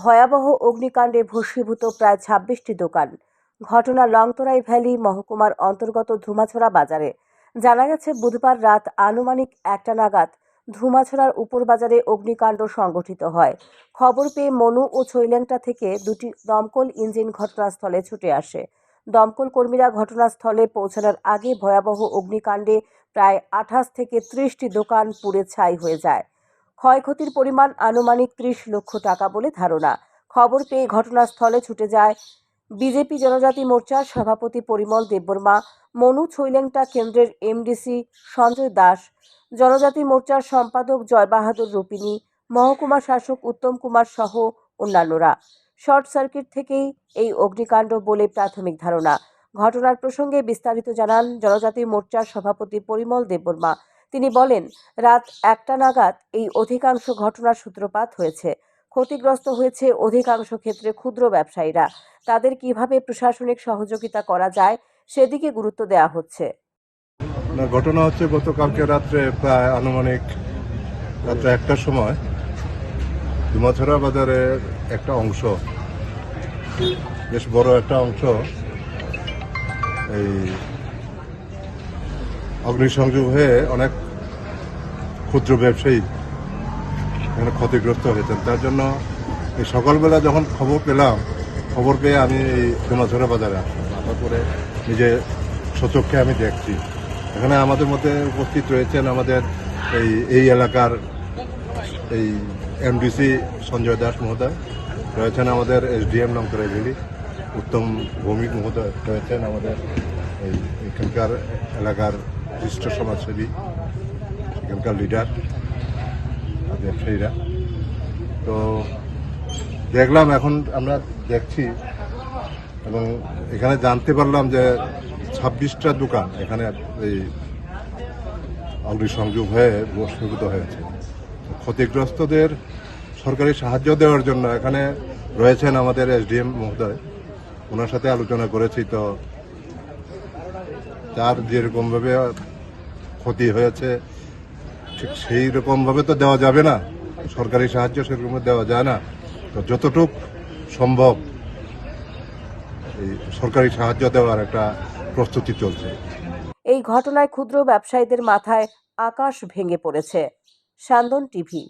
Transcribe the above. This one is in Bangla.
ভয়াবহ অগ্নিকাণ্ডে ভস্মীভূত প্রায় ছাব্বিশটি দোকান। ঘটনা লংতরাই ভ্যালি মহকুমার অন্তর্গত ধুমাছড়া বাজারে। জানা গেছে, বুধবার রাত আনুমানিক একটা নাগাদ ধুমাছড়ার উপর বাজারে অগ্নিকাণ্ড সংঘটিত হয়। খবর পেয়ে মনু ও ছৈলেংটা থেকে দুটি দমকল ইঞ্জিন ঘটনাস্থলে ছুটে আসে। দমকল কর্মীরা ঘটনাস্থলে পৌঁছানোর আগে ভয়াবহ অগ্নিকাণ্ডে প্রায় আঠাশ থেকে ত্রিশটি দোকান পুড়ে ছাই হয়ে যায়। ক্ষয়ক্ষতির পরিমাণ আনুমানিক ত্রিশ লক্ষ টাকা বলে ধারণা। খবর পেয়ে ঘটনাস্থলে ছুটে যায় বিজেপি জনজাতি মোর্চার সভাপতি পরিমল দেববর্মা, মনু ছৈলেংটা কেন্দ্রের এমডিসি সঞ্জয় দাস, জনজাতি মোর্চার সম্পাদক জয়বাহাদুর রূপিনী মহকুমা শাসক উত্তম কুমার সহ অন্যান্যরা। শর্ট সার্কিট থেকেই এই অগ্নিকাণ্ড বলে প্রাথমিক ধারণা। ঘটনার প্রসঙ্গে বিস্তারিত জানান জনজাতি মোর্চার সভাপতি পরিমল দেববর্মা। তিনি বলেন, রাত একটা নাগাদ এই অধিকাংশ ঘটনার সূত্রপাত হয়েছে। ক্ষতিগ্রস্ত হয়েছে অধিকাংশ ক্ষেত্রে ক্ষুদ্র ব্যবসায়ীরা। তাদের কীভাবে প্রশাসনিক সহযোগিতা করা যায় সেদিকে গুরুত্ব দেওয়া হচ্ছে। ঘটনা হচ্ছে গতকালকে রাত্রে প্রায় আনুমানিক রাত্রে একটার সময় ধুমাছড়া বাজারের একটা অংশ, বেশ বড় একটা অংশ এই অগ্নিসংযোগ হয়ে অনেক ক্ষুদ্র ব্যবসায়ী এখানে ক্ষতিগ্রস্ত হয়েছেন। তার জন্য এই সকালবেলা যখন খবর পেলাম, খবর পেয়ে আমি এই ধুমাছড়া বাজারে আসলাম। আসার পরে নিজে সচক্ষে আমি দেখছি। এখানে আমাদের মধ্যে উপস্থিত রয়েছেন আমাদের এই এই এলাকার এই এমডিসি সঞ্জয় দাস মহোদয়, রয়েছেন আমাদের এসডিএম লঙ্করাই ভ্যালি উত্তম ভৌমিক মহোদয় রয়েছেন আমাদের এই এখানকার এলাকার বিশিষ্ট সমাজসেবী, এখানকার লিডার ব্যবসায়ীরা তো দেখলাম, এখন আমরা দেখছি এবং এখানে জানতে পারলাম যে ছাব্বিশটা দোকান এখানে এই অগ্নিসংযোগ হয়ে ভস্মীভূত হয়েছে। ক্ষতিগ্রস্তদের সরকারি সাহায্য দেওয়ার জন্য এখানে রয়েছেন আমাদের এসডিএম মহোদয়। ওনার সাথে আলোচনা করেছি, তো তার যেরকম ভাবে ক্ষতি হয়েছে, ঠিক সেই রকমভাবে তো দেওয়া যাবে না। সরকারি সাহায্য সেরকম দেওয়া যায় না। তো যতটুক সম্ভব এই সরকারি সাহায্য দেওয়ার একটা প্রস্তুতি চলছে। এই ঘটনায় ক্ষুদ্র ব্যবসায়ীদের মাথায় আকাশ ভেঙে পড়েছে। সান্দন টিভি